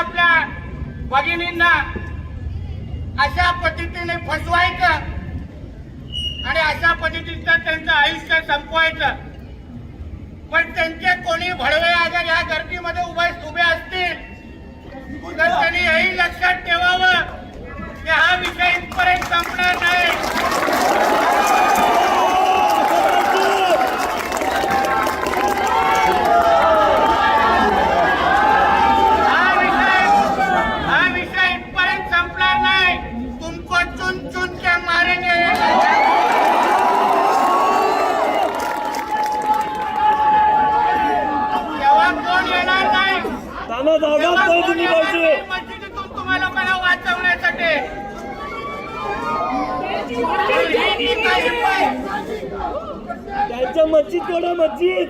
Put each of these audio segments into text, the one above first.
आपल्या भगिनींना अशा पद्धतीने फसवायचं आणि अशा पद्धतीचं त्यांचं आयुष्य संपवायचं. पण त्यांचे कोणी भडवे अगर या गर्दीमध्ये उभे उभे असतील तर त्यांनी हेही लक्षात ठेवावं की हा विषय इथपर्यंत संपणार नाही हा विषय हा विषय इथपर्यंत संपला नाही तुमको चुन चुन के मारेंगे तेव्हा कोण येणार नाही ताना जागा तेव्हा नाही दिली पाहिजे तुम्हाला मला वाचवण्यासाठी. ही त्यांच्या मस्जिद तोडा मस्जिद?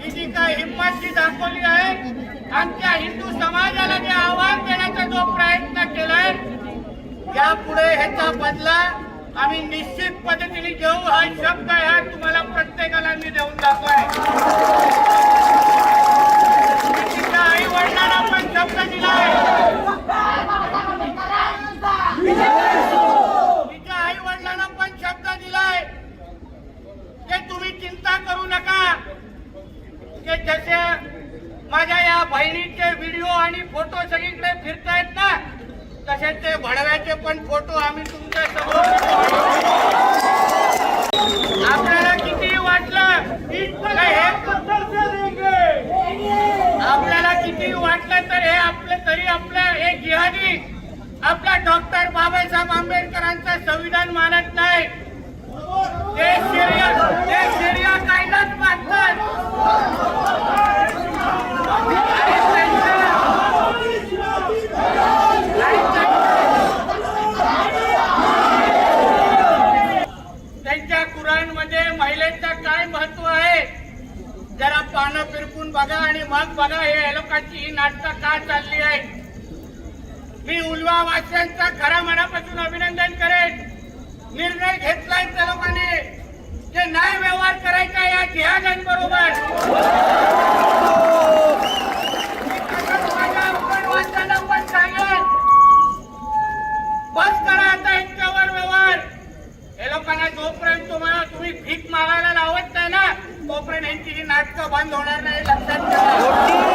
ही जी काही हिंमत जी दाखवली आहे आमच्या हिंदू समाजाला जे आव्हान देण्याचा जो प्रयत्न केलाय यापुढे ह्याचा बदला आम्ही निश्चित पद्धतीने घेऊ. हा शब्द ह्या तुम्हाला प्रत्येकाला मी देऊन दाखवाय की जसे माझ्या या बहिणीचे व्हिडिओ आणि फोटो सगळीकडे फिरतायत ना तसे ते भडव्याचे पण फोटो आम्ही तुमच्यासमोर आपल्याला किती वाटलं हे आपल्याला किती वाटलं तर हे आपले तरी आपलं हे जिहादी आपला डॉक्टर बाबासाहेब आंबेडकरांचा संविधान मानत नाही ते शरिया ते शरिया कायदाच मानतात आणि त्यांच्या- आणि त्या- म्हणजे त्यांच्या महिलेचं काय महत्त्व आहे? जरा पानं फिरकून बघा आणि मग बघा हे लोकांची ही नाटकं का चालली आहे मी उलवा वाच्यांचा खऱ्या मनापासून अभिनंदन करेन. निर्णय घेतलाय त्या लोकांनी. जे न्याय व्यवहार करायचा या जिहादांबरोबर कोणी भीक मागायला लावत नाही ना? तोपर्यंत यांची ही नाटकं बंद होणार नाही लक्षात ठेवा.